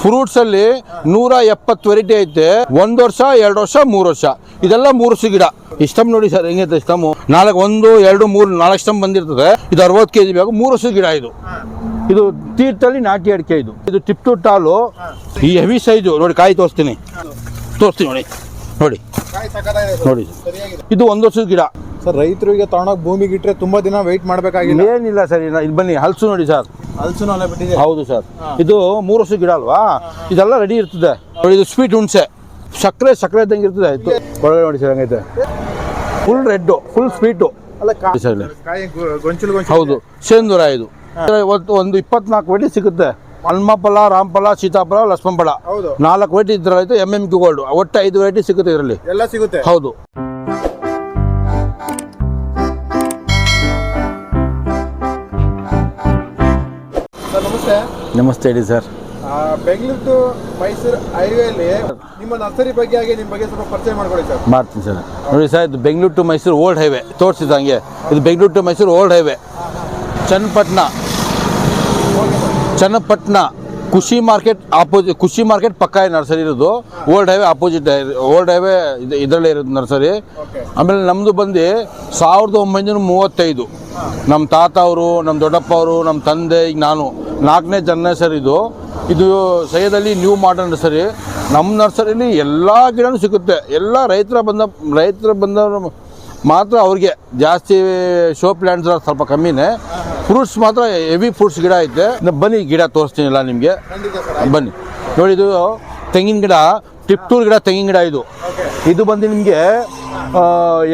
Fruits ಅಲ್ಲಿ ನೂರ ಎಪ್ಪತ್ತು ವೆರೈಟಿ ಐತೆ. ಒಂದ್ ವರ್ಷ, ಎರಡು ವರ್ಷ, ಮೂರು ವರ್ಷ. ಇದೆಲ್ಲ ಮೂರು ವರ್ಷ ಗಿಡ. ಇಷ್ಟಮ್ ನೋಡಿ ಸರ್ ಹೆಂಗೈತೆ ಇಷ್ಟಮ್? ನಾಲ್ಕು, ಒಂದು, ಎರಡು, ಮೂರು, ನಾಲ್ಕು ಸ್ಟಮ್ ಬಂದಿರ್ತದೆ. ಇದು ಅರವತ್ತು ಕೆಜಿ ಬೇಕು. ಮೂರು ವರ್ಷ ಗಿಡ ಇದು. ಇದು ತೀರ್ಥಲ್ಲಿ ನಾಟಿ ಅಡಿಕೆ ಇದು. ಇದು ಟಿಪ್ ಟು ಟಾಲು. ಈ ಹೆವಿ ಸೈಜು ನೋಡಿ ಕಾಯಿ ತೋರಿಸ್ತೀನಿ. ತೋರಿಸ್ತೀನಿ ನೋಡಿ. ನೋಡಿ. ನೋಡಿ. ಇದು ಒಂದು ವರ್ಷದ ಗಿಡ. ಸರ್ ರೈತರಿಗೆ ತಗೊಂಡೋಗಿ ಭೂಮಿಗೆ ಇಟ್ಟರೆ ತುಂಬಾ ದಿನ ವೆಯ್ಟ್ ಮಾಡಬೇಕಾಗಿಲ್ಲ? ಏನಿಲ್ಲ ಸರ್ ಇದು ಬನ್ನಿ ಹಲ್ಸು ನೋಡಿ ಸರ್. ಹಲಸು ಬಿಟ್ಟಿದೆ ಹೌದು ಸರ್. ಇದು ಮೂರು ವರ್ಷದ ಗಿಡ ಅಲ್ವಾ? ಇದೆಲ್ಲ ರೆಡಿ ಇರ್ತದೆ. ನೋಡಿ ಇದು ಸ್ವೀಟ್ ಹುಣಸೆ. ಸಕ್ಕರೆ ಸಕ್ಕರೆ ಇದ್ದಂಗೆ ಇರ್ತದೆ. ಆಯ್ತು. ಒಳಗಡೆ ನೋಡಿ ಸರ್ ಹಂಗೈತೆ. ಫುಲ್ ರೆಡ್ಡು ಫುಲ್ ಸ್ವೀಟು ಹೌದು. ಸೇಂದೂರ ಇದು ಒಂದು ಇಪ್ಪತ್ನಾಲ್ಕು ವೆಡಿ ಸಿಗುತ್ತೆ. ಹಲ್ಮಫಲ ರಾಮಫಲ ಸೀತಾಫಲ ಲಕ್ಷ್ಮಣ ಫಲ ಹೌದು. ನಾಲ್ಕು ವೈಟಿ ಇದ್ರಲ್ಲಿ ಎಂ ಎಂ ಕ್ಯೂ ಗೋಲ್ಡ್ ಒಟ್ಟು ಐದು ವೆರೈಟಿ ಸಿಗುತ್ತೆ ಇದರಲ್ಲಿ. ಎಲ್ಲ ಸಿಗುತ್ತೆ? ಹೌದು. ನಮಸ್ತೆ. ನಮಸ್ತೆ ಹೇಳಿ ಸರ್. ಬೆಂಗಳೂರು ಟು ಮೈಸೂರು ಹೈವೇಲಿ ನಿಮ್ಮ ನರ್ಸರಿ ಬಗ್ಗೆ ಹಾಗೆ ನಿಮ್ಮ ಬಗ್ಗೆ ಸ್ವಲ್ಪ ಪರಿಚಯ ಮಾಡ್ಕೊಳ್ಳಿ ಸರ್. ಮಾಡ್ತೀನಿ ಸರ್. ನೋಡಿ ಸರ್ ಇದು Bengaluru to Mysuru old highway. ತೋರಿಸಿದಂಗೆ ಇದು Bengaluru to Mysuru old highway. Channapatna. Channapatna Khushi market opposite Khushi market ಪಕ್ಕ ನರ್ಸರಿ ಇರೋದು. Old highway opposite old highway ಇದು ಇದರಲ್ಲೇ ಇರೋದು ನರ್ಸರಿ. ಆಮೇಲೆ ನಮ್ಮದು ಬಂದು ಸಾವಿರದ ಒಂಬೈನೂರ ಮೂವತ್ತೈದು. ನಮ್ಮ ತಾತ ಅವರು ನಮ್ಮ ದೊಡ್ಡಪ್ಪ ಅವರು ನಮ್ಮ ತಂದೆ, ಈಗ ನಾನು ನಾಲ್ಕನೇ ಜನ ಸರ್ ಇದು. ಇದು ಸೈಯದಲ್ಲಿ ನ್ಯೂ ಮಾಡರ್ನ್ ನರ್ಸರಿ. ನಮ್ಮ ನರ್ಸರಿಲಿ ಎಲ್ಲ ಗಿಡನೂ ಸಿಗುತ್ತೆ. ಎಲ್ಲ ರೈತರ ಬಂದ, ರೈತರ ಬಂದವರು ಮಾತ್ರ ಅವ್ರಿಗೆ ಜಾಸ್ತಿ ಶೋ ಪ್ಲ್ಯಾಂಟ್ಸ್ ಸ್ವಲ್ಪ ಕಮ್ಮಿನೇ. ಫ್ರೂಟ್ಸ್ ಮಾತ್ರ ಹೆವಿ ಫ್ರೂಟ್ಸ್ ಗಿಡ ಐತೆ. ಬನ್ನಿ ಗಿಡ ತೋರಿಸ್ತೀನಿಲ್ಲ ನಿಮಗೆ. ಬನ್ನಿ. ನೋಡಿ ಇದು ತೆಂಗಿನ ಗಿಡ ಟಿಪ್ಟೂರ್ ಗಿಡ ತೆಂಗಿನ ಗಿಡ ಇದು. ಇದು ಬಂದು ನಿಮಗೆ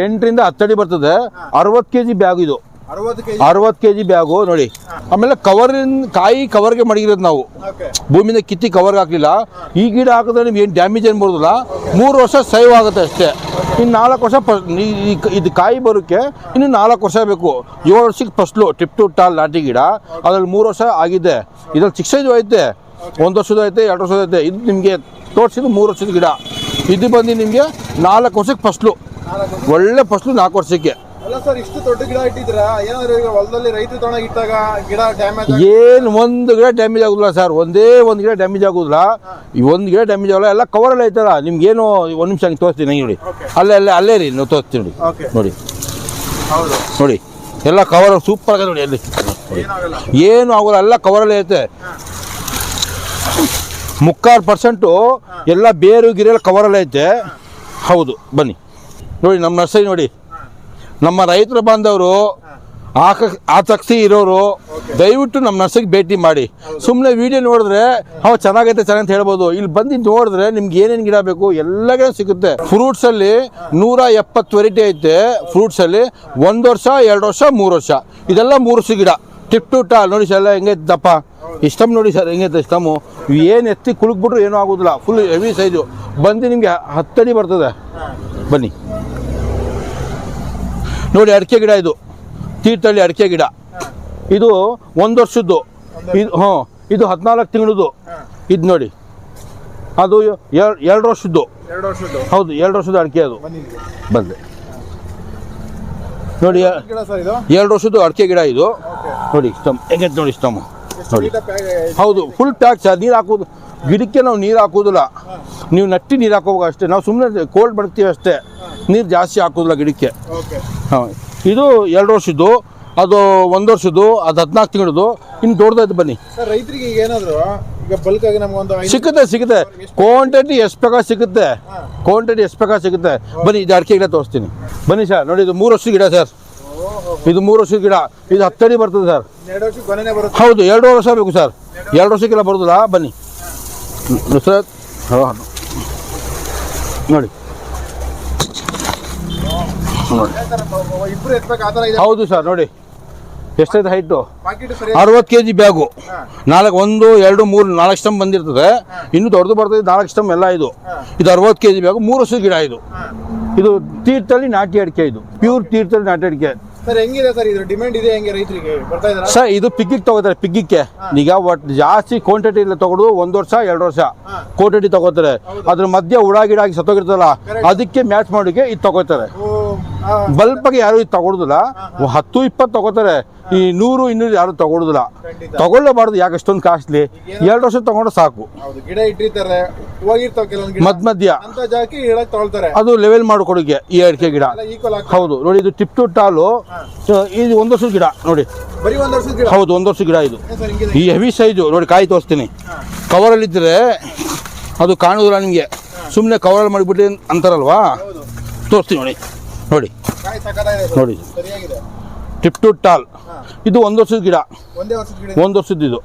ಎಂಟರಿಂದ ಹತ್ತಡಿ ಬರ್ತದೆ. ಅರವತ್ತು ಕೆ ಜಿ ಬ್ಯಾಗ್ ಇದು. ಅರವತ್ತು ಕೆ ಜಿ ಬ್ಯಾಗು ನೋಡಿ. ಆಮೇಲೆ ಕವರಿನ ಕಾಯಿ ಕವರ್ಗೆ ಮಡಗಿರೋದು ನಾವು. ಭೂಮಿನ ಭೂಮಿಯಿಂದ ಕಿತ್ತಿ ಕವರ್ಗೆ ಹಾಕಲಿಲ್ಲ. ಈ ಗಿಡ ಹಾಕಿದ್ರೆ ನಿಮ್ಗೆ ಏನು ಡ್ಯಾಮೇಜ್ ಏನು ಬರೋದಿಲ್ಲ. ಮೂರು ವರ್ಷ ಸೇವ್ ಆಗುತ್ತೆ ಅಷ್ಟೇ. ಇನ್ನು ನಾಲ್ಕು ವರ್ಷ ಪ ಇದು ಕಾಯಿ ಬರೋಕ್ಕೆ ಇನ್ನು ನಾಲ್ಕು ವರ್ಷ ಬೇಕು. ಏಳು ವರ್ಷಕ್ಕೆ ಫಸ್ಲು ಟಿಪ್ ಟು ಟಾಲ್ ನಾಟಿ ಗಿಡ. ಅದ್ರಲ್ಲಿ ಮೂರು ವರ್ಷ ಆಗಿದೆ. ಇದ್ರಲ್ಲಿ ಸಿಕ್ಸ್ ಸೈಜು ಐತೆ. ಒಂದು ವರ್ಷದ ಐತೆ ಎರಡು ವರ್ಷದ ಐತೆ. ಇದು ನಿಮಗೆ ತೋರಿಸಿದ್ದು ಮೂರು ವರ್ಷದ ಗಿಡ. ಇದು ಬಂದು ನಿಮಗೆ ನಾಲ್ಕು ವರ್ಷಕ್ಕೆ ಫಸ್ಲು ನಾಲ್ಕು ಒಳ್ಳೆ ಫಸ್ಲು ನಾಲ್ಕು ವರ್ಷಕ್ಕೆ. ಅಲ್ಲ ಸರ್ ಇಷ್ಟು ದೊಡ್ಡ ಗಿಡ ಇಟ್ಟಿದ್ದೀರಾ? ಏನಾದ್ರು ಈಗ ಹೊಲದಲ್ಲಿ ರೈತರು ತಗೊಂಡೋಗಿ ಇಟ್ಟಾಗ ಗಿಡ ಡ್ಯಾಮೇಜ್ ಏನು ಒಂದು ಗಿಡ ಡ್ಯಾಮೇಜ್ ಆಗೋದಿಲ್ಲ ಸರ್. ಒಂದೇ ಒಂದು ಗಿಡ ಡ್ಯಾಮೇಜ್ ಆಗೋದಿಲ್ಲ. ಈ ಒಂದು ಗಿಡ ಡ್ಯಾಮೇಜ್ ಆಗಲ್ಲ ಎಲ್ಲ ಕವರಲ್ಲಿ ಐತಲ್ಲ ನಿಮ್ಗೇನು ಒಂದು ನಿಮಿಷ ಹಂಗೆ ತೋರಿಸ್ತೀನಿ. ಹಂಗೆ ನೋಡಿ. ಅಲ್ಲೇ ಅಲ್ಲೇ ಅಲ್ಲೇ ರೀ. ನೀವು ತೋರಿಸ್ತೀನಿ ನೋಡಿ. ನೋಡಿ. ಹೌದು. ನೋಡಿ. ಎಲ್ಲ ಕವರ್ ಸೂಪರ್ ಆಗಿದೆ ನೋಡಿ ಅಲ್ಲಿ. ಏನು ಆಗೋಲ್ಲ. ಎಲ್ಲ ಕವರಲ್ಲಿ ಐತೆ ಮುಕ್ಕಾಲು ಪರ್ಸೆಂಟು ಎಲ್ಲ ಬೇರು ಗಿರೆಲ್ಲ ಕವರಲ್ಲೇ ಐತೆ ಹೌದು. ಬನ್ನಿ. ನೋಡಿ ನಮ್ಮ ನರ್ಸರಿ ನೋಡಿ. ನಮ್ಮ ರೈತರು ಬಾಂಧವರು ಆಕ ಆಸಕ್ತಿ ಇರೋರು ದಯವಿಟ್ಟು ನಮ್ಮ ನರ್ಸಿಗೆ ಭೇಟಿ ಮಾಡಿ. ಸುಮ್ಮನೆ ವಿಡಿಯೋ ನೋಡಿದ್ರೆ ಅವ ಚೆನ್ನಾಗೈತೆ ಚೆನ್ನಾಗಿ ಅಂತ ಹೇಳ್ಬೋದು. ಇಲ್ಲಿ ಬಂದು ನೋಡಿದ್ರೆ ನಿಮ್ಗೆ ಏನೇನು ಗಿಡ ಬೇಕು ಎಲ್ಲ ಗಿಡ ಸಿಗುತ್ತೆ ಫ್ರೂಟ್ಸಲ್ಲಿ ನೂರ ಎಪ್ಪತ್ತು ವೆರೈಟಿ ಐತೆ. ಫ್ರೂಟ್ಸಲ್ಲಿ ಒಂದು ವರ್ಷ ಎರಡು ವರ್ಷ ಮೂರು ವರ್ಷ. ಇದೆಲ್ಲ ಮೂರು ವರ್ಷ ಗಿಡ. ಟಿಪ್ ಟು ನೋಡಿ ಸರ್ ಎಲ್ಲ ಹೆಂಗೈತೆ ದಪ್ಪ. ಇಷ್ಟಮ್ ನೋಡಿ ಸರ್ ಹೆಂಗೈತೆ ಇಷ್ಟಮು. ಏನು ಎತ್ತಿ ಕುಳುಕ್ಬಿಟ್ರು ಏನೂ ಆಗೋದಿಲ್ಲ. ಫುಲ್ ಹೆವಿ ಸೈಜು ಬಂದು ನಿಮಗೆ ಹತ್ತಡಿ ಬರ್ತದೆ. ಬನ್ನಿ. ನೋಡಿ ಅಡಿಕೆ ಗಿಡ ಇದು. ತೀರ್ಥಹಳ್ಳಿ ಅಡಿಕೆ ಗಿಡ. ಇದು ಒಂದು ವರ್ಷದ್ದು. ಇದು ಹ್ಞೂ ಇದು ಹದಿನಾಲ್ಕು ತಿಂಗಳದು ಇದು ನೋಡಿ. ಅದು ಎರ್- ಎರಡು ವರ್ಷದ್ದು. ಎರಡು ವರ್ಷದ್ದು. ಹೌದು ಎರಡು ವರ್ಷದ ಅಡಿಕೆ ಅದು. ಬಂದೆ. ನೋಡಿ ಎರಡು ವರ್ಷದ್ದು ಅಡಿಕೆ ಗಿಡ ಇದು. ನೋಡಿ ಇಷ್ಟಮ್ ಹೆಂಗೆ ನೋಡಿ ಸ್ಟಮ್. ನೋಡಿ. ಹೌದು ಫುಲ್ ಪ್ಯಾಕ್ ಸರ್. ನೀರು ಹಾಕೋದು ಗಿಡಕ್ಕೆ ನಾವು ನೀರು ಹಾಕೋದಿಲ್ಲ ನೀವು ನಟ್ಟಿ ನೀರು ಹಾಕೋಬೇಕು ಅಷ್ಟೇ. ನಾವು ಸುಮ್ಮನೆ ಕೋಲ್ಡ್ ಬರ್ತೀವಿ ಅಷ್ಟೇ. ನೀರು ಜಾಸ್ತಿ ಹಾಕೋದಿಲ್ಲ ಗಿಡಕ್ಕೆ. ಹಾಂ. ಇದು ಎರಡು ವರ್ಷದ್ದು ಅದು ಒಂದು ವರ್ಷದ್ದು ಅದು ಹದಿನಾಲ್ಕು ತಿಂಗಳದ್ದು ಇನ್ನು ದೊಡ್ಡದಾಯ್ತು ಬನ್ನಿ. ರೈತರಿಗೆ ಈಗ ಏನಾದ್ರು ಈಗ ಬಲ್ಕ್ ಆಗಿ ನಮ್ಗೊಂದು ಐದು ಸಿಗುತ್ತೆ ಸಿಗುತ್ತೆ ಕ್ವಾಂಟಿಟಿ ಎಷ್ಟು ಪ್ರಕಾರ ಸಿಗುತ್ತೆ ಕ್ವಾಂಟಿಟಿ ಎಷ್ಟು ಪ್ರಕಾರ ಸಿಗುತ್ತೆ ಬನ್ನಿ ಇದು ಅಡಿಕೆ ಗಿಡ ತೋರಿಸ್ತೀನಿ. ಬನ್ನಿ ಸರ್ ನೋಡಿ ಇದು ಮೂರು ವರ್ಷದ ಗಿಡ ಸರ್. ಇದು ಮೂರು ವರ್ಷದ ಗಿಡ. ಇದು ಹತ್ತಡಿ ಬರ್ತದೆ ಸರ್. ಹೌದು ಎರಡು ವರ್ಷ ಬೇಕು ಸರ್. ಎರಡು ವರ್ಷಕ್ಕೆಲ್ಲ ಬರೋದಿಲ್ಲ. ಬನ್ನಿ. ಸರ್. ಹಾಂ. ನೋಡಿ ನೋಡಿ ಸರ್ ಇಬ್ರು ಎತ್ಬೇಕು ಆ ಥರ ಇದೆ ಹೌದು ಸರ್, ನೋಡಿ. ಎಷ್ಟೈತೆ ಹೈಟು ಅರವತ್ತು ಕೆ ಜಿ ಬ್ಯಾಗು. ನಾಲ್ಕು, ಒಂದು, ಎರಡು, ಮೂರು, ನಾಲ್ಕು ಸ್ಟಮ್ ಬಂದಿರ್ತದೆ. ಇನ್ನು ದೊಡ್ಡದು ಬರ್ತದೆ, ನಾಲ್ಕು ಸ್ಟಮ್ ಎಲ್ಲ ಇದು. ಇದು ಅರವತ್ತು ಕೆ ಜಿ ಬ್ಯಾಗು, ಮೂರು ವರ್ಷದ ಗಿಡ ಇದು. ಇದು ತೀರ್ಥಲ್ಲಿ ನಾಟಿ ಅಡಿಕೆ ಇದು. ಪ್ಯೂರ್ ತೀರ್ಥಲ್ಲಿ ನಾಟಿ ಅಡಿಕೆ. ಸರ್ ಹೆಂಗಿದೆ ಸರ್ ಇದು? ಡಿಮ್ಯಾಂಡ್ ಇದೆ ಹೆಂಗೆ ರೈತರಿಗೆ? ಬರ್ತಾ ಇದಾರ ಸರ್ ಇದು ಪಿಗ್ಗಿಗೆ ತಗೋತಾರೆ ಪಿಗ್ಗಿಕ್ಕೆ ಈಗ ಒಟ್ಟು ಜಾಸ್ತಿ ಕ್ವಾಂಟಿಟಿ ಇಲ್ಲ ತಗೊಳ್ಳೋದು ಒಂದು ವರ್ಷ ಎರಡು ವರ್ಷ. ಕ್ವಾಂಟಿಟಿ ತಗೋತಾರೆ. ಅದ್ರ ಮಧ್ಯೆ ಉಡಾಗಿಡಾಗಿ ಸತ್ತೋಗಿರ್ತಲ್ಲ ಅದಕ್ಕೆ ಮ್ಯಾಚ್ ಮಾಡೋಕೆ ಇದು ತಗೋತಾರೆ. ಬಲ್ಪಾಗಿ ಯಾರು ಇದು ತಗೊಳುದಿಲ್ಲ. ಹತ್ತು ಇಪ್ಪತ್ತು ತಗೋತಾರೆ. ಈ ನೂರು ಇನ್ನೂರು ಯಾರು ತಗೊಳುದಿಲ್ಲ. ತಗೊಳ್ಳಬಾರ್ದು ಯಾಕೆ ಅಷ್ಟೊಂದು ಕಾಸ್ಟ್ಲಿ? ಎರಡು ವರ್ಷ ತಗೊಂಡ್ರೆ ಸಾಕು. ಗಿಡ ಇಟ್ಟಿರ್ತಾರೆ. ಮಧ್ಯ ಮಧ್ಯ ಅದು ಲೆವೆಲ್ ಮಾಡಿಕೊಡೋಕೆ ಈ ಅಡಿಕೆ ಗಿಡ. ಹೌದು ನೋಡಿ ಇದು ಟಿಪ್ ಟು ಟಾಲು. ಇದು ಒಂದು ವರ್ಷದ ಗಿಡ ನೋಡಿ. ಹೌದು ಒಂದು ವರ್ಷದ ಗಿಡ ಇದು. ಈ ಹೆವಿ ಸೈಜು ನೋಡಿ ಕಾಯಿ ತೋರಿಸ್ತೀನಿ. ಕವರಲ್ಲಿದ್ದರೆ ಅದು ಕಾಣುವುದಿಲ್ಲ ನಿಮಗೆ. ಸುಮ್ಮನೆ ಕವರಲ್ಲಿ ಮಾಡಿಬಿಟ್ಟು ಅಂತಾರಲ್ವಾ? ತೋರಿಸ್ತೀನಿ ನೋಡಿ. ನೋಡಿ. ನೋಡಿ. ಟಿಪ್ ಟು ಟಾಲ್ ಇದು ಒಂದು ವರ್ಷದ ಗಿಡ. ಒಂದೇ ವರ್ಷದ ಇದು.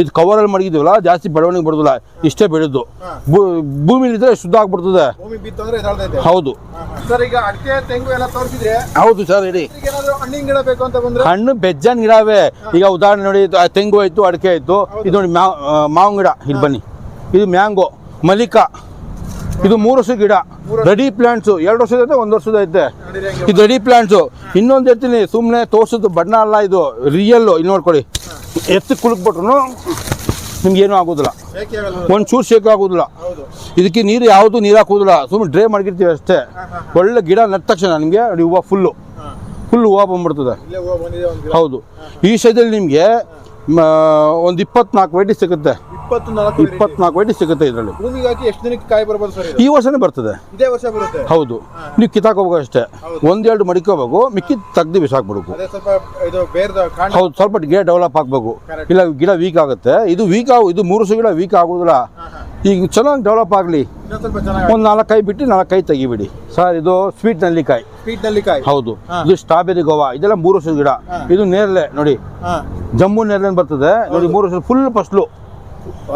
ಇದು. ಕವರಲ್ಲಿ ಮಡಗಿದ್ದೀವಲ್ಲ ಜಾಸ್ತಿ ಬೆಳವಣಿಗೆ ಬರೋದಿಲ್ಲ ಇಷ್ಟೇ ಬೆಳೆದು. ಭೂಮಿಲಿದ್ರೆ ಶುದ್ಧ ಆಗ್ಬಿಡ್ತದೆ. ಹೌದು. ಹೌದು ಸರ್ ಬಂದ್ರೆ? ಹಣ್ಣು ಬೆಜ್ಜನ್ ಗಿಡವೇ. ಈಗ ಉದಾಹರಣೆ ನೋಡಿ ತೆಂಗು ಆಯ್ತು ಅಡಿಕೆ ಆಯ್ತು. ಇದು ನೋಡಿ ಮಾವು ಮಾವಿನ ಗಿಡ. ಇಲ್ಲಿ ಬನ್ನಿ. ಇದು ಮ್ಯಾಂಗೋ ಮಲ್ಲಿಕಾ. ಇದು ಮೂರು ವರ್ಷ ಗಿಡ. ರೆಡಿ ಪ್ಲಾಂಟ್ಸು ಎರಡು ವರ್ಷದ ಐತೆ ಒಂದು ವರ್ಷದ ಐತೆ. ಇದು ರೆಡಿ ಪ್ಲಾಂಟ್ಸು ಇನ್ನೊಂದು ಹೇಳ್ತೀನಿ ಸುಮ್ಮನೆ ತೋರ್ಸೋದು ಬಣ್ಣ ಅಲ್ಲ ಇದು ರಿಯಲ್ಲು ಇಲ್ಲಿ ನೋಡ್ಕೊಳ್ಳಿ. ಎತ್ತು ಕುಲುಕ್ಬಿಟ್ರು ನಿಮ್ಗೇನು ಏನೂ ಆಗೋದಿಲ್ಲ. ಒಂದು ಚೂರು ಶೇಕ್ ಆಗೋದಿಲ್ಲ. ಇದಕ್ಕೆ ನೀರು ಯಾವುದು ನೀರು ಹಾಕೋದಿಲ್ಲ. ಸುಮ್ಮನೆ ಡ್ರೈ ಮಾಡಿರ್ತೀವಿ ಅಷ್ಟೇ. ಒಳ್ಳೆ ಗಿಡ ನೆಟ್ಟ ತಕ್ಷಣ ನಿಮಗೆ ಹೂವು ಫುಲ್ಲು ಫುಲ್ ಹೂವು ಬಂದ್ಬಿಡ್ತದೆ. ಹೌದು. ಈ ಸೈಜಲ್ಲಿ ನಿಮಗೆ ಒಂದು ಇಪ್ಪತ್ನಾಲ್ಕು ವೆರೈಟಿ ಸಿಗುತ್ತೆ. ಇಪ್ಪತ್ನಾಲ್ಕು ವೆರೈಟಿ ಸಿಗುತ್ತೆ ಇದರಲ್ಲಿ. ಭೂಮಿಗೆ ಹಾಕಿ ಎಷ್ಟು ದಿನಕ್ಕೆ ಕಾಯಿ ಬರ್ಬೋದು ಸರ್ ಈ ವರ್ಷನೇ ಬರ್ತದೆ. ಇದೇ ವರ್ಷ ಬರುತ್ತೆ? ಹೌದು. ನೀವು ಕಿತ್ತಾಕೋಬೇಕು ಅಷ್ಟೇ. ಒಂದೆರಡು ಮಡಿಕೋಬೇಕು ಮಿಕ್ಕಿ ತೆಗ್ದು ಬಿಸಾಕ್ಬಿಡ್ಬೇಕು. ಹೌದು ಸ್ವಲ್ಪ ಗಿಡ ಡೆವಲಪ್ ಆಗಬೇಕು ಇಲ್ಲ ಗಿಡ ವೀಕ್ ಆಗುತ್ತೆ. ಇದು ವೀಕ್ ಆಗ ಇದು ಮೂರು ಗಿಡ ವೀಕ್ ಆಗೋದಿಲ್ಲ. ಈಗ ಚೆನ್ನಾಗಿ ಡೆವಲಪ್ ಆಗಲಿ. ಒಂದು ನಾಲ್ಕು ಕೈ ಬಿಟ್ಟು ನಾಲ್ಕು ಕೈ ತೆಗಿಬಿಡಿ. ಸರ್ ಇದು ಸ್ವೀಟ್ ನಲ್ಲಿಕಾಯಿ. ಸ್ವೀಟ್ ನಲ್ಲಿಕಾಯಿ. ಹೌದು. ಇದು ಸ್ಟ್ರಾಬೆರಿ ಗೋವಾ. ಇದೆಲ್ಲ ಮೂರು ವರ್ಷದ ಗಿಡ. ಇದು ನೇರಳೆ ನೋಡಿ. ಜಮ್ಮು ನೇರಳೆ ಬರ್ತದೆ. ನೋಡಿ ಮೂರು ವರ್ಷದ ಫುಲ್ ಫಸ್ಲು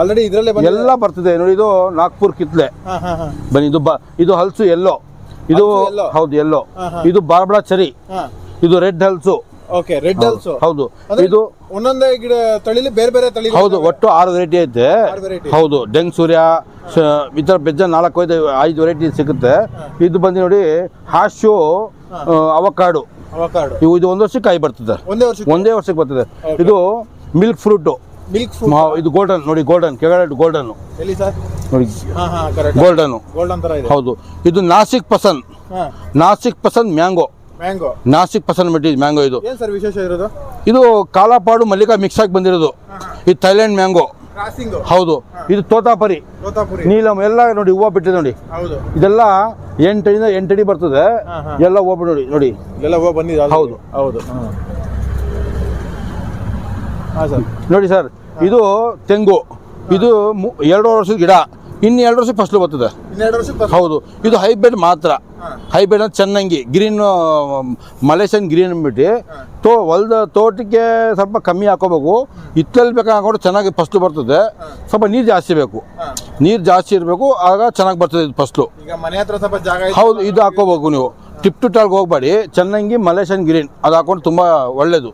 ಆಲ್ರೆಡಿ ಇದರಲ್ಲೇ ಎಲ್ಲ ಬರ್ತದೆ. ನೋಡಿ ಇದು ನಾಗ್ಪುರ್ ಕಿತ್ಲೆ. ಬನ್ನಿ ಇದು ಬ ಇದು ಹಲ್ಸು ಎಲ್ಲೋ ಇದು ಹೌದು ಎಲ್ಲೋ. ಇದು ಬಾರ್ಬಡಾ ಚರಿ ಇದು ರೆಡ್ ಹಲ್ಸು. ಓಕೆ ರೆಡ್ ಹೌದು ಇದು ಒಂದೊಂದೇ ಗಿಡ ತಳಿಲಿ ಬೇರೆ ಬೇರೆ ತಳಿ ಹೌದು ಒಟ್ಟು ಆರು ವೆರೈಟಿ ಐತೆ. ಹೌದು ಡೆಂಗ್ ಸೂರ್ಯ ಈ ಥರ ಬೆಜ್ಜ ನಾಲ್ಕು ಐದು ಐದು ವೆರೈಟಿ ಸಿಗುತ್ತೆ. ಇದು ಬಂದು ನೋಡಿ ಹಾಶು ಅವಕಾಡು. ಇವು ಇದು ಒಂದು ವರ್ಷಕ್ಕೆ ಕಾಯಿ ಬರ್ತದೆ. ಒಂದೇ ವರ್ಷ ಒಂದೇ ವರ್ಷಕ್ಕೆ ಬರ್ತದೆ. ಇದು ಮಿಲ್ಕ್ ಫ್ರೂಟು. ಮಿಲ್ಕ್ ಇದು ಗೋಲ್ಡನ್ ನೋಡಿ ಗೋಲ್ಡನ್ ಕೆಳಗಡೆ ಗೋಲ್ಡನ್ ಎಲ್ಲಿ ಸರ್? ನೋಡಿ ಗೋಲ್ಡನ್ ಗೋಲ್ಡನ್ ಹೌದು. ಇದು ನಾಸಿಕ್ ಪಸಂದ್ ನಾಸಿಕ್ ಪಸಂದ್ ಮ್ಯಾಂಗೋ. ಮ್ಯಾಂಗೋ ನಾಸಿಕ್ ಪಸಂದ್ ಮೆಟ್ಟಿ ಮ್ಯಾಂಗೋ ಇದು. ಏನ್ ಸರ್ ವಿಶೇಷ ಇರೋದು? ಇದು ಕಾಲಾಪಾಡು ಮಲ್ಲಿಕಾ ಮಿಕ್ಸ್ ಆಗಿ ಬಂದಿರೋದು. ಇದು ಥೈಲ್ಯಾಂಡ್ ಮ್ಯಾಂಗೋ ಕ್ರಾಸಿಂಗ್ ಹೌದು. ಇದು ತೋತಾಪರಿ. ತೋತಾಪುರಿ. ನೀಲಮ್ ಎಲ್ಲ ನೋಡಿ ಹೂವು ಬಿಟ್ಟಿದೆ ನೋಡಿ. ಹೌದು. ಇದೆಲ್ಲ ಎಂಟಿಂದ ಎಂಟಡಿ ಬರ್ತದೆ. ಎಲ್ಲ ಹೂವು ನೋಡಿ ನೋಡಿ. ಎಲ್ಲ ಹೂವು ಬಂದಿದೆ ಹೌದು. ಹೌದು. ಹಾಂ. ಸರ್. ನೋಡಿ ಸರ್ ಇದು ತೆಂಗು. ಇದು ಎರಡು ವರ್ಷದ ಗಿಡ. ಇನ್ನು ಎರಡು ವರ್ಷ ಫಸ್ಲು ಬರ್ತದೆ. ಹೌದು. ಇದು ಹೈಬ್ರಿಡ್ ಮಾತ್ರ. ಹೈಬ್ರಿಡ್ ಅಂತ ಚೆನ್ನಂಗಿ ಗ್ರೀನ್ ಮಲೇಷಿಯನ್ ಗ್ರೀನ್ ಅಂದ್ಬಿಟ್ಟು ತೋ ಹೊಲ್ದ ತೋಟಕ್ಕೆ ಸ್ವಲ್ಪ ಕಮ್ಮಿ ಹಾಕೋಬೇಕು. ಇತ್ತಲ್ಲಿ ಹಾಕೊಂಡು ಚೆನ್ನಾಗಿ ಫಸ್ಲು ಬರ್ತದೆ. ಸ್ವಲ್ಪ ನೀರು ಜಾಸ್ತಿ ಬೇಕು. ನೀರು ಜಾಸ್ತಿ ಇರಬೇಕು ಆಗ ಚೆನ್ನಾಗಿ ಬರ್ತದೆ ಇದು ಫಸ್ಲು ಹೌದು ಇದು ಹಾಕೋಬೇಕು ನೀವು. ಟಿಪ್ ಟು ಟಾಲ್ಗೆ ಹೋಗ್ಬೇಡಿ. ಚೆನ್ನಂಗಿ ಮಲೇಷಿಯನ್ ಗ್ರೀನ್ ಅದು ಹಾಕೊಂಡು ತುಂಬ ಓಕೆ.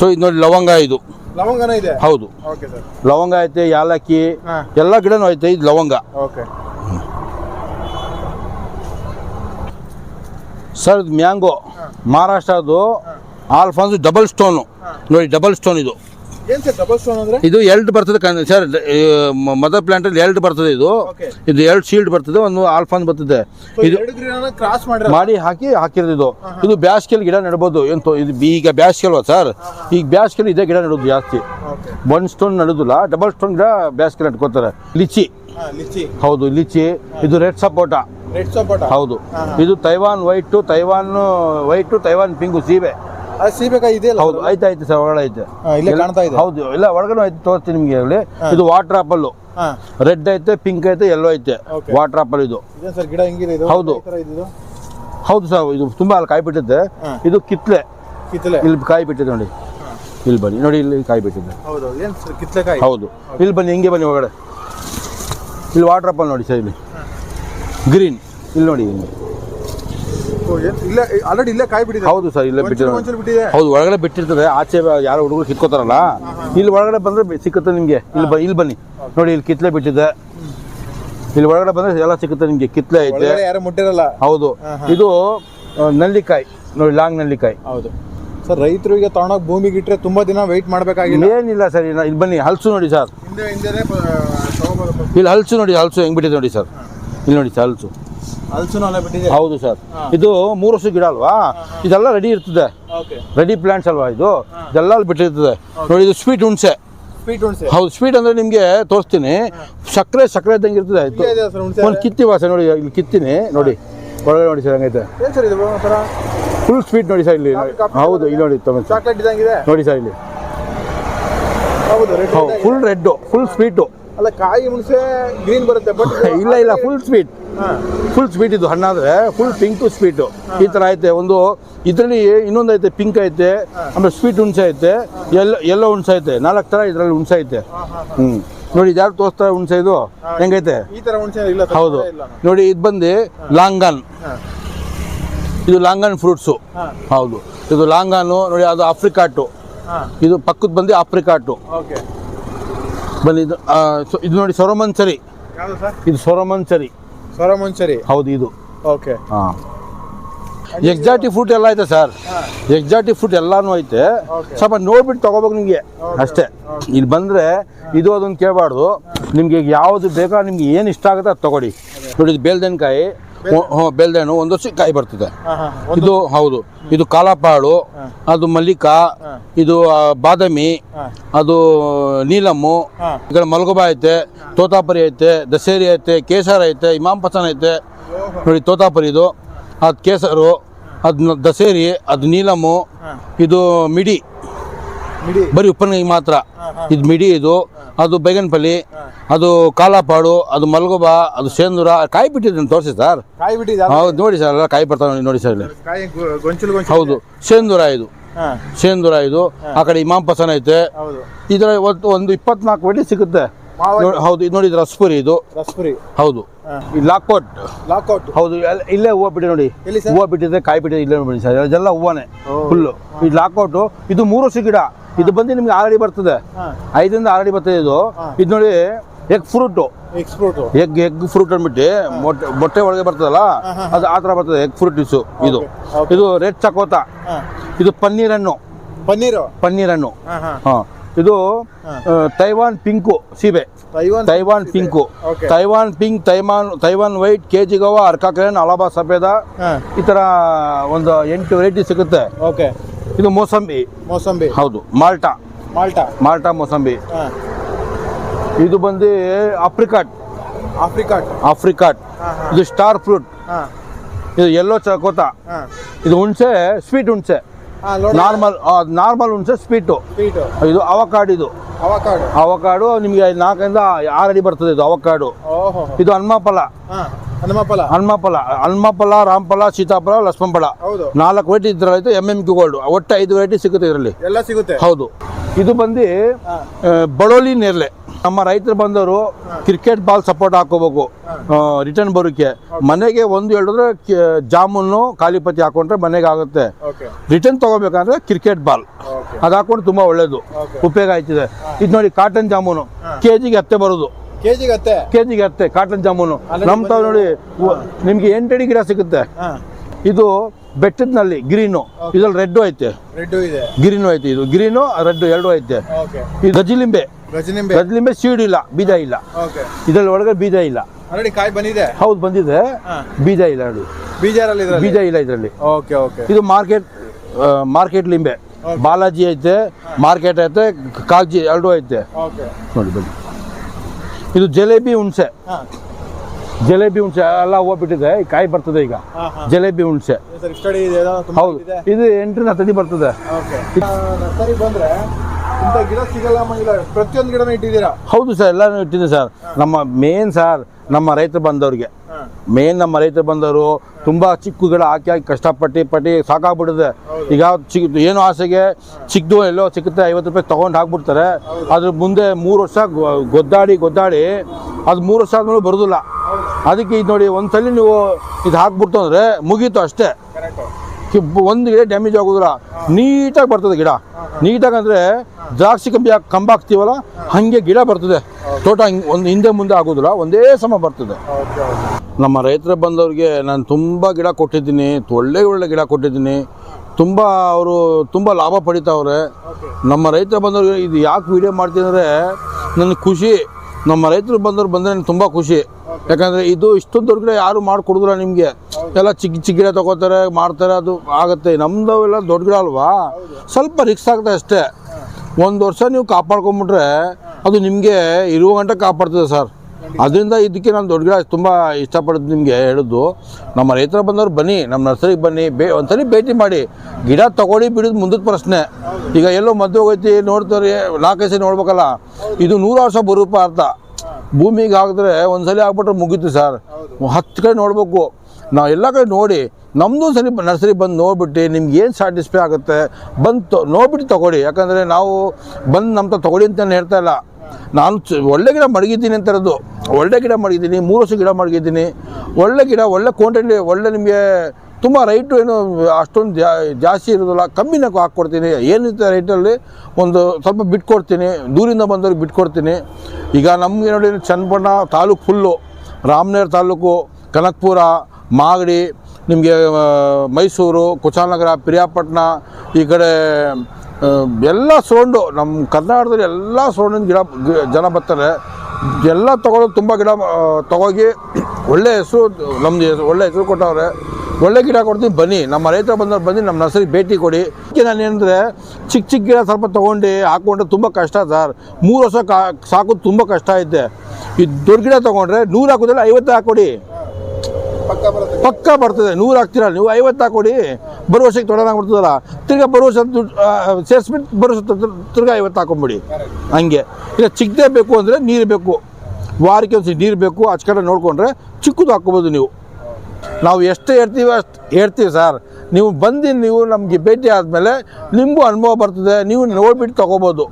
ಸೊ ಇದು ನೋಡಿ ಲವಂಗ ಇದು. ಲವಂಗನ ಇದೆ? ಹೌದು. ಓಕೆ ಸರ್ ಲವಂಗ ಐತೆ ಯಾಲಕ್ಕಿ ಹಾ. ಎಲ್ಲ ಗಿಡನೂ ಐತೆ ಇದು ಲವಂಗ. ಓಕೆ ಸರ್ ಇದು ಮ್ಯಾಂಗೋ. ಮಹಾರಾಷ್ಟ್ರದು ಆಲ್ಫಾನ್ಸ್ ಡಬಲ್ ಸ್ಟೋನು. ನೋಡಿ ಡಬಲ್ ಸ್ಟೋನ್ ಇದು. ಇದು ಎಲ್ಡ್ ಬರ್ತದೆ ಸರ್ ಮದರ್ ಪ್ಲಾಂಟ್ ಅಲ್ಲಿ ಎಲ್ಡ್ ಬರ್ತದೆ ಇದು. ಇದು ಎಲ್ಡ್ ಶೀಲ್ಡ್ ಬರ್ತದೆ ಒಂದು ಆಲ್ಫಾನ್ ಬರ್ತದೆ. ಇದು ಕ್ರಾಸ್ ಮಾಡಿ ಹಾಕಿ ಹಾಕಿರೋದು ಇದು. ಇದು ಬ್ಯಾಸ್ಗೆಲ್ ಗಿಡ ನೆಡಬಹುದು. ಎಂತ ಇದು ಈಗ ಬ್ಯಾಸ್ಕೆಲ್ ಸರ್? ಈಗ ಬ್ಯಾಸ್ಕೆಲ್ ಇದೇ ಗಿಡ ನೆಡೋದು ಜಾಸ್ತಿ. ಒನ್ ಸ್ಟೋನ್ ನೆಡೋದಿಲ್ಲ. ಡಬಲ್ ಸ್ಟೋನ್ ಗಿಡ ಬ್ಯಾಸ್ಗೆ ನೆಟ್ಕೋತಾರೆ ಲಿಚಿ. ಹೌದು ಲಿಚಿ. ಇದು ರೆಡ್ ಸಪೋಟ. ಹೌದು. ಇದು Taiwan white Taiwan white Taiwan pink ಸೀಬೆ ಅದು ಸೀಬೇಕಾಯಿ ಇದೆ ಅಲ್ಲ ಹೌದು ಐತೆ ಐತೆ ಸರ್ ಹಾ, ಇಲ್ಲೇ ಕಾಣ್ತಾ ಇದೆ. ಹೌದು ಇಲ್ಲ ಒಳಗಡೆ ಐತೆ ತೋರಿಸ್ತೀನಿ ನಿಮಗೆ ಹೇಳಿ. ಇದು ವಾಟರ್ ಆಪಲ್ ರೆಡ್ ಐತೆ ಪಿಂಕ್ ಐತೆ ಎಲ್ಲೋ ಐತೆ. ವಾಟರ್ ಆಪಲ್ ಇದು. ಸರ್ ಗಿಡ ಹೆಂಗಿದೆ ಇದು? ಹೌದು. ಹೌದು ಸರ್ ಇದು ತುಂಬಾ ಅಲ್ಲಿ ಕಾಯಿ ಬಿಟ್ಟಿದೆ ಇದು ಕಿತ್ಲೆ. ಕಿತ್ತಲೆ ಇಲ್ಲಿ ಕಾಯಿ ಬಿಟ್ಟಿದೆ ನೋಡಿ ಇಲ್ಲಿ ಬನ್ನಿ ನೋಡಿ ಇಲ್ಲಿ ಕಾಯಿ ಬಿಟ್ಟಿದೆ ಹೌದು ಏನು ಸರ್ ಕಿತ್ಲೆಕಾಯಿ ಹೌದು. ಇಲ್ಲಿ ಬನ್ನಿ ಹಿಂಗೆ ಬನ್ನಿ ಒಳಗಡೆ. ಇಲ್ಲಿ ವಾಟರ್ ಆಪಲ್ ನೋಡಿ ಸರ್ ಇಲ್ಲಿ. ಗ್ರೀನ್ ಇಲ್ಲಿ ನೋಡಿ ಇಲ್ಲಿ. ಇಲ್ಲೇ ಆಲ್ರೆಡಿ ಇಲ್ಲೇ ಕಾಯಿ ಬಿಟ್ಟಿದೆ ಹೌದು ಸರ್ ಇಲ್ಲೇ ಬಿಟ್ಟಿದೆ. ಹೌದು ಒಳಗಡೆ ಬಿಟ್ಟಿರ್ತದೆ. ಆಚೆ ಯಾರು ಹುಡುಗರು ಕಿತ್ಕೋತಾರಲ್ಲ? ಇಲ್ಲಿ ಒಳಗಡೆ ಬಂದ್ರೆ ಸಿಕ್ಕುತ್ತೆ ನಿಮಗೆ. ಇಲ್ಲಿ ಇಲ್ಲಿ ಬನ್ನಿ. ನೋಡಿ ಇಲ್ಲಿ ಕಿತ್ಲೆ ಬಿಟ್ಟಿದೆ. ಇಲ್ಲಿ ಒಳಗಡೆ ಬಂದ್ರೆ ಎಲ್ಲ ಸಿಕ್ಕುತ್ತೆ ನಿಮಗೆ. ಕಿತ್ಲೆ ಐತೆ. ಯಾರು ಮುಟ್ಟಿರಲ್ಲ. ಹೌದು. ಇದು ನಲ್ಲಿಕಾಯಿ. ನೋಡಿ ಲಾಂಗ್ ನಲ್ಲಿಕಾಯಿ. ಹೌದು. ಸರ್ ರೈತರು ಈಗ ತಗೊಂಡೋಗಿ ಭೂಮಿಗೆ ಇಟ್ಟರೆ ತುಂಬಾ ದಿನ ವೆಯ್ಟ್ ಮಾಡಬೇಕಾಗಿಲ್ಲ? ಏನಿಲ್ಲ ಸರ್ ಇಲ್ಲ ಬನ್ನಿ. ಹಲ್ಸು ನೋಡಿ ಸರ್. ಇಲ್ಲಿ ಹಲ್ಸು ನೋಡಿ ಹಲ್ಸು ಹೆಂಗ್ ಬಿಟ್ಟಿದೆ ನೋಡಿ ಸರ್. ಇಲ್ಲಿ ನೋಡಿ ಸರ್ ಹಲ್ಸು. ಹೌದು ಸರ್. ಇದು ಮೂರು ವರ್ಷ ಗಿಡ ಅಲ್ವಾ? ಇದೆಲ್ಲ ರೆಡಿ ಇರ್ತದೆ. ರೆಡಿ ಪ್ಲಾಂಟ್ಸ್ ಅಲ್ವಾ ಇದು? ಇದೆಲ್ಲ ಅಲ್ಲಿ ಬಿಟ್ಟಿರ್ತದೆ. ನೋಡಿ ಇದು ಸ್ವೀಟ್ ಹುಣಸೆ. ಸ್ವೀಟ್ ಹುಣಸೆ. ಹೌದು ಸ್ವೀಟ್ ಅಂದ್ರೆ ನಿಮಗೆ ತೋರಿಸ್ತೀನಿ. ಸಕ್ಕರೆ ಸಕ್ಕರೆ ಇದ್ದಂಗೆ ಇರ್ತದೆ. ಒಂದು ಕಿತ್ತಿ ವಾಸನೆ ನೋಡಿ ಇಲ್ಲಿ ಕಿತ್ತೀನಿ. ನೋಡಿ ಒಳಗಡೆ ನೋಡಿ ಸರ್ ಹಂಗೈತೆ. ಫುಲ್ ಸ್ವೀಟ್ ನೋಡಿ ಸರ್ ಇಲ್ಲಿ. ಹೌದು ಇಲ್ಲಿ ನೋಡಿ ತಮ್ಮ ನೋಡಿ ಸರ್ ಇಲ್ಲಿ. ಹೌದು ರೆಡ್ ಹೌದು ಫುಲ್ ರೆಡ್ಡು ಫುಲ್ ಸ್ವೀಟು ಅಲ್ಲ ಕಾಯಿ ಹುಣಸೆ ಗ್ರೀನ್ ಬರುತ್ತೆ ಬಟ್ ಇಲ್ಲ ಇಲ್ಲ ಫುಲ್ ಸ್ವೀಟ್ ಫುಲ್ ಸ್ವೀಟ್ ಇದು ಹಣ್ಣಾದ್ರೆ ಫುಲ್ ಪಿಂಕ್ ಸ್ವೀಟು ಈ ಥರ ಐತೆ ಒಂದು ಇದರಲ್ಲಿ ಇನ್ನೊಂದು ಐತೆ ಪಿಂಕ್ ಐತೆ ಆಮೇಲೆ ಸ್ವೀಟ್ ಹುಣಸೆ ಐತೆ ಎಲ್ಲೋ ಎಲ್ಲೋ ಹುಣಸೆ ಐತೆ ನಾಲ್ಕು ಥರ ಇದರಲ್ಲಿ ಹುಣಸೆ ಐತೆ. ಹ್ಞೂ ನೋಡಿ ಇದ್ಯಾರು ತೋರಿಸ್ತಾರೆ ಹುಣಸೆ ಇದು? ಹೆಂಗೈತೆ? ಈ ತರ ಹುಣಸೆ ಇಲ್ಲ ಸರ್, ಹೌದು. ನೋಡಿ ಇದು ಬಂದು ಲಾಂಗನ್. ಇದು ಲಾಂಗನ್ ಫ್ರೂಟ್ಸು ಹೌದು. ಇದು ಲಾಂಗಾನು ನೋಡಿ ಅದು ಆಫ್ರಿಕಾಟು ಇದು ಪಕ್ಕದ ಬಂದು ಆಫ್ರಿಕಾಟು ಬನ್ನಿ ಇದು ಆ, ಸೊ- ಇದು ನೋಡಿ ಸೊರಮಂಚರಿ ಯಾವುದು ಸರ್? ಇದು ಸೊರಮಂಚರಿ ಸೊರಮಂಚರಿ ಹೌದು ಇದು. ಓಕೆ. ಹಾಂ. ಎಕ್ಸಾಟಿ ಫ್ರೂಟ್ ಎಲ್ಲ ಐತೆ ಸರ್ ಎಕ್ಸಾಟಿ ಫುಡ್ ಫ್ರೂಟ್ ಎಲ್ಲಾನು ಐತೆ. Okay. ಸ್ವಲ್ಪ ನೋಡ್ಬಿಟ್ಟು ತಗೋಬೇಕು ನಿಮಗೆ. ಅಷ್ಟೇ. ಇಲ್ಲಿ ಬಂದರೆ ಇದು ಅದೊಂದು ಕೇಳಬಾರ್ದು. ನಿಮಗೆ ಯಾವುದು ಬೇಕೋ ನಿಮ್ಗೆ ಏನು ಇಷ್ಟ ಆಗುತ್ತೆ ಅದು ತಗೊಳ್ಳಿ. ನೋಡಿ ಇದು ಬೇಲ್ದೆನ್ಕಾಯಿ. ಹ್ಞೂ ಬೇಲ್ದೆಣ್ಣು ಒಂದು ಕಾಯಿ ಬರ್ತದೆ. ಇದು ಹೌದು. ಇದು ಕಾಲಪಾಳು ಅದು ಮಲ್ಲಿಕಾ ಇದು ಬಾದಾಮಿ ಅದು ನೀಲಮ್ಮು ಈಗ ಈ ಕಡೆ ಮಲ್ಗೋಬಾ ಐತೆ ತೋತಾಪುರಿ ಐತೆ ದಸೇರಿ ಐತೆ ಕೇಸರ ಐತೆ ಇಮಾಮ್ ಪಸನ್ ಐತೆ. ನೋಡಿ ತೋತಾಪುರಿ ಇದು. ಅದು ಕೇಸರು ಅದು ದಸೇರಿ ಅದು ನೀಲಮ್ಮು ಇದು ಮಿಡಿ. ಬರೀ ಉಪ್ಪನಿಗೆ ಮಾತ್ರ. ಇದು ಮಿಡಿ ಇದು ಅದು ಬೈಗನ್ಪಲ್ಲಿ ಅದು ಕಾಲಾಪಾಡು ಅದು ಮಲ್ಗೊಬ ಅದು ಸೇಂದೂರ ಕಾಯಿ ಬಿಟ್ಟಿದ್ದೀನಿ ತೋರಿಸಿ ಸರ್. ಹೌದು ನೋಡಿ ಸರ್ ಎಲ್ಲ ಕಾಯಿ ಬರ್ತಾವೆ ನೋಡಿ ಸರ್ ಇಲ್ಲಿ. ಹೌದು ಸೇಂದೂರ ಇದು. ಸೇಂದೂರ ಇದು ಆ ಕಡೆ ಇಮಾಮ್ ಪಸನ್ ಐತೆ. ಇದರ ಒಂದು ಇಪ್ಪತ್ನಾಲ್ಕು ಬಡ್ಡಿ ಸಿಗುತ್ತೆ. ಹೌದು ಇದು ನೋಡಿ ರಸ್ಪುರಿ ಇದು. ರಸ್ಪುರಿ. ಹೌದು. ಲಾಕೋಟ್ ಲಾಕ್ಔಟ್ ಹೌದು ಇಲ್ಲೇ ಹೂವು ಬಿಟ್ಟಿದೆ ನೋಡಿ. ಹೂವು ಬಿಟ್ಟಿದೆ ಕಾಯಿ ಬಿಟ್ಟಿದೆ ಇಲ್ಲೇ ನೋಡಿ ಸರ್. ಇದೆಲ್ಲ ಹೂವನೇ. ಫುಲ್ಲು ಈ ಲಾಕ್ಔಟು ಇದು ಮೂರು ವರ್ಷ ಗಿಡ. ಇದು ಬಂದು ನಿಮ್ಗೆ ಆರಡಿ ಬರ್ತದೆ. ಐದರಿಂದ ಆರಡಿ ಬರ್ತದೆ ಇದು. ಇದು ನೋಡಿ egg fruit egg egg fruit ಅಂದ್ಬಿಟ್ಟು ಮೊಟ್ಟೆ ಮೊಟ್ಟೆ ಒಳಗೆ ಬರ್ತದಲ್ಲ ಅದು ಆ ಥರ ಬರ್ತದೆ ಎಗ್ ಫ್ರೂಟ್ ಇಸು ಇದು. ಇದು ರೆಡ್ ಚಕೋತ ಇದು ಪನ್ನೀರ್? ಹಣ್ಣು ಪನ್ನೀರು ಪನ್ನೀರ್ ಹಣ್ಣು ಹಾಂ. ಇದು ತೈವಾನ್ ಪಿಂಕು ಸೀಬೆ Taiwan Taiwan pink Taiwan pink Taiwan Taiwan white K G Goa ಅರ್ಕಾಕ್ರೇನ್ ಅಲಾಬಾ ಸಫೇದ ಈ ತರ ಒಂದು ಎಂಟು ವೆರೈಟಿ ಸಿಗುತ್ತೆ. ಓಕೆ ಇದು ಮೋಸಂಬಿ. ಮೋಸಂಬಿ. ಹೌದು. ಮಾಲ್ಟಾ. ಮಾಲ್ಟಾ. ಮಾಲ್ಟಾ ಮೋಸಂಬಿ. ಇದು ಬಂದು ಆಫ್ರಿಕಾಟ್ ಆಫ್ರಿಕಾಟ್ ಆಫ್ರಿಕಾಟ್ ಇದು ಸ್ಟಾರ್ ಫ್ರೂಟ್ ಇದು ಎಲ್ಲೋ ಚಕೋತ. ಇದು ಹುಣಸೆ ಸ್ವೀಟ್ ಹುಣಸೆ. ನಾರ್ಮಲ್ ನಾರ್ಮಲ್ ಹುಣಸೆ ಸ್ವೀಟು ಇದು ಅವಕಾಡ್ ಇದು. ಅವಕಾಡು ನಿಮಗೆ ನಾಲ್ಕರಿಂದ ಆರು ಅಡಿ ಬರ್ತದೆ ಇದು ಅವಕಾಡು ಇದು ಹನುಮಫಲ ಹಾ ಹನುಮಫಲ ಹನುಮಫಲ ಹನುಮಫಲ ರಾಮಫಲ ಸೀತಾಫಲ ಲಕ್ಷ್ಮಣಫಲ ನಾಲ್ಕು ವೆರೈಟಿ ಇದ್ರಲ್ಲಿ ಎಂ ಎಂ ಕ್ಯೂ ಗೋಲ್ಡ್ ಒಟ್ಟು ಐದು ವೆರೈಟಿ ಸಿಗುತ್ತೆ ಇದರಲ್ಲಿ. ಎಲ್ಲ ಸಿಗುತ್ತೆ. ಹೌದು. ಇದು ಬಂದು ಬಳೋಲಿ ನೇರ್ಲೆ. ನಮ್ಮ ರೈತರು ಬಂದವರು ಕ್ರಿಕೆಟ್ ಬಾಲ್ ಸಪೋರ್ಟ್ ಹಾಕೋಬೇಕು. ರಿಟರ್ನ್ ಬರೋಕ್ಕೆ ಮನೆಗೆ ಒಂದು ಹೇಳಿದ್ರೆ ಜಾಮೂನು ಕಾಲಿಪತಿ ಹಾಕೊಂಡ್ರೆ ಮನೆಗೆ ಆಗುತ್ತೆ. ರಿಟರ್ನ್ ತಗೋಬೇಕಂದ್ರೆ ಕ್ರಿಕೆಟ್ ಬಾಲ್. ಅದು ಹಾಕೊಂಡು ತುಂಬ ಒಳ್ಳೇದು. ಉಪಯೋಗ ಆಯ್ತಿದೆ. ಇದು ನೋಡಿ ಕಾಟನ್ ಜಾಮೂನು. ಕೆ ಜಿಗೆ ಹತ್ತೆ ಬರೋದು. ಕೆಜಿಗೆ ಅತ್ತೆ ಕೆ ಜಿಗೆ ಹತ್ತೆ ಕಾಟನ್ ಜಾಮೂನು. ನಮ್ಮ ತಾವು ನೋಡಿ ನಿಮ್ಗೆ ಎಂಟಡಿ ಗಿಡ ಸಿಗುತ್ತೆ. ಇದು ಬೆಟ್ಟದ್ನಲ್ಲಿ ಗ್ರೀನು. ಇದ್ರಲ್ಲಿ ರೆಡ್ ಐತೆ. ಇದೆ. ಗ್ರೀನು ಐತೆ ಇದು. ಗ್ರೀನು ರೆಡ್ ಎರಡು ಐತೆ. ಇದು ಗಜಿಲಿಂಬೆ. ಗಜಿಲಿಂಬೆ. ಸೀಡ್ ಇಲ್ಲ ಬೀಜ ಇಲ್ಲ. ಇದ್ರಲ್ಲಿ ಒಳಗೆ ಬೀಜ ಇಲ್ಲ. ಕಾಯಿ ಬಂದಿದೆ? ಹೌದು ಬಂದಿದೆ. ಬೀಜ ಇಲ್ಲ ನೋಡಿ ಬೀಜ ಬೀಜ ಇಲ್ಲ ಇದರಲ್ಲಿ. ಓಕೆ ಓಕೆ ಇದು ಮಾರ್ಕೆಟ್ ಮಾರ್ಕೆಟ್ ಲಿಂಬೆ. ಬಾಲಾಜಿ ಐತೆ ಮಾರ್ಕೆಟ್ ಐತೆ ಕಾಗಜಿ ಎರಡು ಐತೆ. ನೋಡಿ ಬನ್ನಿ. ಇದು ಜಲೇಬಿ ಹುಣಸೆ. ಜಲೇಬಿ ಹುಣಸೆ ಎಲ್ಲ ಹೋಗ್ಬಿಟ್ಟಿದೆ. ಈ ಕಾಯಿ ಬರ್ತದೆ ಈಗ. ಜಲೇಬಿ ಹುಣಸೆ. ಹೌದು. ಇದೆ. ಎಂಟರಿಂದ ಹತ್ತದಿ ಬರ್ತದೆ. ಬಂದ್ರೆ ಇಂಥ ಗಿಡ ಸಿಗಲ್ಲ ಪ್ರತಿಯೊಂದು ಗಿಡನೂ ಇಟ್ಟಿದ್ದೀರಾ? ಹೌದು ಸರ್ ಎಲ್ಲಾನು ಇಟ್ಟಿದೆ ಸರ್. ನಮ್ಮ ಮೇನ್ ಸರ್ ನಮ್ಮ ರೈತರು ಬಂದವ್ರಿಗೆ. ಮೇನ್ ನಮ್ಮ ರೈತರು ಬಂದವರು ತುಂಬ ಚಿಕ್ಕುಗಳ ಹಾಕಿ ಹಾಕಿ ಕಷ್ಟಪಟ್ಟು ಪಟ್ಟಿ ಸಾಕಾಗ್ಬಿಡುತ್ತೆ. ಈಗ ಚಿಕ್ಕ ಏನು ಆಸೆಗೆ ಚಿಕ್ಕದು ಎಲ್ಲೋ ಸಿಕ್ಕುತ್ತೆ, ಐವತ್ತು ರೂಪಾಯಿ ತೊಗೊಂಡು ಹಾಕ್ಬಿಡ್ತಾರೆ. ಅದ್ರ ಮುಂದೆ ಮೂರು ವರ್ಷ ಗೊದ್ದಾಡಿ ಗೊದ್ದಾಡಿ ಅದು ಮೂರು ವರ್ಷ ಆದ್ಮೇಲೆ ಬರೋದಿಲ್ಲ. ಅದಕ್ಕೆ ಇದು ನೋಡಿ ಒಂದ್ಸಲಿ ನೀವು ಇದು ಹಾಕ್ಬಿಡ್ತು ಅಂದರೆ ಮುಗೀತು ಅಷ್ಟೇ. ಒಂದು ಗಿಡ ಡ್ಯಾಮೇಜ್ ಆಗೋದಿಲ್ಲ. ನೀಟಾಗಿ ಬರ್ತದೆ ಗಿಡ. ನೀಟಾಗಿ ಅಂದರೆ ದ್ರಾಕ್ಷಿ ಕಂಬಿ ಕಂಬ ಹಾಕ್ತೀವಲ್ಲ? ಹಾಗೆ ಗಿಡ ಬರ್ತದೆ. ತೋಟ ಒಂದು ಹಿಂದೆ ಮುಂದೆ ಆಗೋದಿಲ್ಲ. ಒಂದೇ ಸಮ ಬರ್ತದೆ. ನಮ್ಮ ರೈತರ ಬಂದವ್ರಿಗೆ ನಾನು ತುಂಬ ಗಿಡ ಕೊಟ್ಟಿದ್ದೀನಿ. ಒಳ್ಳೆ ಒಳ್ಳೆ ಗಿಡ ಕೊಟ್ಟಿದ್ದೀನಿ. ತುಂಬ ಅವರು ತುಂಬ ಲಾಭ ಪಡಿತಾವ್ರೆ. ನಮ್ಮ ರೈತರ ಬಂದವ್ರಿಗೆ ಇದು ಯಾಕೆ ವೀಡಿಯೋ ಮಾಡ್ತೀನಿ ಅಂದರೆ ನನಗೆ ಖುಷಿ. ನಮ್ಮ ರೈತರು ಬಂದವ್ರು ಬಂದರೆ ನನಗೆ ತುಂಬ ಖುಷಿ. ಯಾಕಂದರೆ ಇದು ಇಷ್ಟೊಂದು ದೊಡ್ಡ ಯಾರು ಮಾಡಿಕೊಡಿದ್ರ ನಿಮಗೆ. ಎಲ್ಲ ಚಿಕ್ಕ ಚಿಕ್ಕ ತೊಗೋತಾರೆ ಮಾಡ್ತಾರೆ ಅದು ಆಗುತ್ತೆ. ನಮ್ಮದು ದೊಡ್ಡ ಗಿಡ ಅಲ್ವಾ? ಸ್ವಲ್ಪ ರಿಕ್ಸ್ ಆಗ್ತದೆ ಅಷ್ಟೇ. ಒಂದು ವರ್ಷ ನೀವು ಕಾಪಾಡ್ಕೊಂಬಿಟ್ರೆ ಅದು ನಿಮಗೆ ಇರುವ ಗಂಟೆ ಕಾಪಾಡ್ತದೆ ಸರ್. ಅದರಿಂದ ಇದಕ್ಕೆ ನಾನು ದೊಡ್ಡ ಗಿಡ ತುಂಬ ಇಷ್ಟಪಡೋದು ನಿಮಗೆ ಹೇಳೋದು ನಮ್ಮ ರೈತರು ಬಂದವರು ಬನ್ನಿ ನಮ್ಮ ನರ್ಸರಿಗೆ ಬನ್ನಿ ಬೇ ಒಂದ್ಸರಿ ಭೇಟಿ ಮಾಡಿ. ಗಿಡ ತೊಗೊಳ್ಳಿ ಬಿಡೋದು ಮುಂದದ ಪ್ರಶ್ನೆ. ಈಗ ಎಲ್ಲೋ ಮದ್ದು ಹೋಗೈತಿ ನೋಡ್ತಾರೆ ನಾಲ್ಕೈದು ಸಲ ನೋಡ್ಬೇಕಲ್ಲ. ಇದು ನೂರು ವರ್ಷ ಬರೂಪ ಅರ್ಥ. ಭೂಮಿಗೆ ಹಾಕಿದ್ರೆ ಒಂದ್ಸಲಿ ಆಗ್ಬಿಟ್ರೆ ಮುಗೀತು ಸರ್. ಹತ್ತು ಕಡೆ ನೋಡಬೇಕು. ನಾವು ಎಲ್ಲ ಕಡೆ ನೋಡಿ ನಮ್ಮದು ಸರಿ ನರ್ಸರಿ ಬಂದು ನೋಡ್ಬಿಟ್ಟು ನಿಮ್ಗೆ ಏನು ಸ್ಯಾಟಿಸ್ಫೈ ಆಗುತ್ತೆ ಬಂದು ತೊ ನೋಡ್ಬಿಟ್ಟು ತೊಗೊಳ್ಳಿ. ಯಾಕಂದರೆ ನಾವು ಬಂದು ನಮ್ಮ ತಗೊಳ್ಳಿ ಅಂತ ನಾನು ಹೇಳ್ತಾ ಇಲ್ಲ. ನಾನು ಒಳ್ಳೆ ಗಿಡ ಮಡಗಿದ್ದೀನಿ ಅಂತರದ್ದು ಒಳ್ಳೆ ಗಿಡ ಮಡಗಿದ್ದೀನಿ, ಮೂರು ವರ್ಷ ಗಿಡ ಮಡಗಿದ್ದೀನಿ. ಒಳ್ಳೆ ಗಿಡ, ಒಳ್ಳೆ ಕ್ವಾಂಟಿಟಿ ಒಳ್ಳೆ ನಿಮಗೆ ತುಂಬ ರೈಟು ಏನು, ಅಷ್ಟೊಂದು ಜಾ ಜಾಸ್ತಿ ಇರೋದಿಲ್ಲ. ಕಮ್ಮಿನ ಹಾಕ್ಕೊಡ್ತೀನಿ. ಏನಿರುತ್ತೆ ರೈಟಲ್ಲಿ ಒಂದು ಸ್ವಲ್ಪ ಬಿಟ್ಕೊಡ್ತೀನಿ. ದೂರಿಂದ ಬಂದವ್ರಿಗೆ ಬಿಟ್ಕೊಡ್ತೀನಿ. ಈಗ ನಮಗೆ ನೋಡಿ ಚನ್ನಪಣ್ಣ ತಾಲೂಕು ಫುಲ್ಲು ರಾಮನಗರ ತಾಲೂಕು, ಕನಕಪುರ, ಮಾಗಡಿ, ನಿಮಗೆ ಮೈಸೂರು ಕುಶಾಲನಗರ ಪಿರಿಯಾಪಟ್ಟಣ, ಈ ಕಡೆ ಎಲ್ಲ ಸೌಂಡು ನಮ್ಮ ಕರ್ನಾಟಕದಲ್ಲಿ ಎಲ್ಲ ಸೋಂಡಿನ ಗಿಡ ಜನ ಬರ್ತಾರೆ. ಎಲ್ಲ ತಗೊಂಡು ತುಂಬ ಗಿಡ ತಗೋಗಿ ಒಳ್ಳೆ ಹೆಸರು ಹೆಸರು ಒಳ್ಳೆ ಹೆಸರು ಕೊಟ್ಟವ್ರೆ. ಒಳ್ಳೆ ಗಿಡ ಕೊಡ್ತೀನಿ, ಬನ್ನಿ. ನಮ್ಮ ರೈತರ ಬಂದವ್ರು ಬನ್ನಿ, ನಮ್ಮ ನರ್ಸರಿಗೆ ಭೇಟಿ ಕೊಡಿ. ನಾನು ಏನಂದರೆ ಚಿಕ್ಕ ಚಿಕ್ಕ ಗಿಡ ಸ್ವಲ್ಪ ತೊಗೊಂಡು ಹಾಕ್ಕೊಂಡ್ರೆ ತುಂಬ ಕಷ್ಟ ಸರ್. ಮೂರು ವರ್ಷ ಕಾ ಸಾಕೋದು ತುಂಬ ಕಷ್ಟ ಐತೆ. ಈ ದೊಡ್ಡ ಗಿಡ ತೊಗೊಂಡ್ರೆ ನೂರು ಹಾಕೋದ್ರೆ ಐವತ್ತು ಹಾಕೊಡಿ. ಪಕ್ಕ ಬರ್ತದೆ, ನೂರು ಹಾಕ್ತೀರಲ್ಲ ನೀವು ಐವತ್ತು ಹಾಕೊಡಿ, ಬರೋ ವರ್ಷಕ್ಕೆ ತೊಡೋದಾಗ್ಬಿಡ್ತದಲ್ಲ ತಿರ್ಗಾ ಬರೋ ವರ್ಷ ದುಡ್ಡು ಸೇರಿಸ್ಬಿಟ್ಟು ಬರೋ ತಿರ್ಗಾ ಐವತ್ತು ಹಾಕೊಂಬಿಡಿ. ಹಂಗೆ. ಈಗ ಚಿಕ್ಕದೇ ಬೇಕು ಅಂದರೆ ನೀರು ಬೇಕು. ವಾರಕ್ಕೆ ಒಂದು ನೀರು ಬೇಕು ಅಚ್ಚಕಡೆ ನೋಡಿಕೊಂಡ್ರೆ ಚಿಕ್ಕದು ಹಾಕ್ಕೋಬೋದು ನೀವು. ನಾವು ಎಷ್ಟು ಹೇಳ್ತೀವಿ ಅಷ್ಟು ಹೇಳ್ತೀವಿ ಸರ್. ನೀವು ಬಂದು ನೀವು ನಮಗೆ ಭೇಟಿ ಆದಮೇಲೆ ನಿಮಗೂ ಅನುಭವ ಬರ್ತದೆ, ನೀವು ನೋಡಿಬಿಟ್ಟು ತೊಗೋಬೋದು.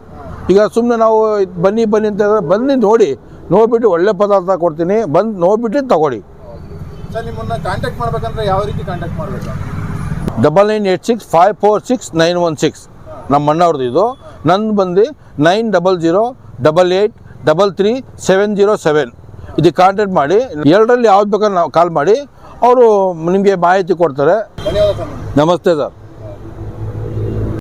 ಈಗ ಸುಮ್ಮನೆ ನಾವು ಬನ್ನಿ ಬನ್ನಿ ಅಂತ ಹೇಳಿದ್ರೆ ಬನ್ನಿ ನೋಡಿ, ನೋಡಿಬಿಟ್ಟು ಒಳ್ಳೆ ಪದಾರ್ಥ ಕೊಡ್ತೀನಿ, ಬಂದು ನೋಡಿಬಿಟ್ಟು ತಗೊಳ್ಳಿ. ಸರ್ ನಿಮ್ಮನ್ನ ಕಾಂಟ್ಯಾಕ್ಟ್ ಮಾಡ್ಬೇಕಂದ್ರೆ ಯಾವ ರೀತಿ ಕಾಂಟ್ಯಾಕ್ಟ್ ಮಾಡಬೇಕು? Double nine eight six five four six nine one six ನಮ್ಮ ಅಣ್ಣವ್ರದ್ದು ಇದು. ನಂದು ಬಂದು nine double zero double eight double three seven zero seven ಇದು ಕಾಂಟ್ಯಾಕ್ಟ್ ಮಾಡಿ ಎರಡರಲ್ಲಿ ಯಾವ್ದು ಬೇಕಾದ್ರೆ ನಾವು ಕಾಲ್ ಮಾಡಿ ಅವರು ನಿಮಗೆ ಮಾಹಿತಿ ಕೊಡ್ತಾರೆ. ಧನ್ಯವಾದ ನಮಸ್ತೆ ಸರ್.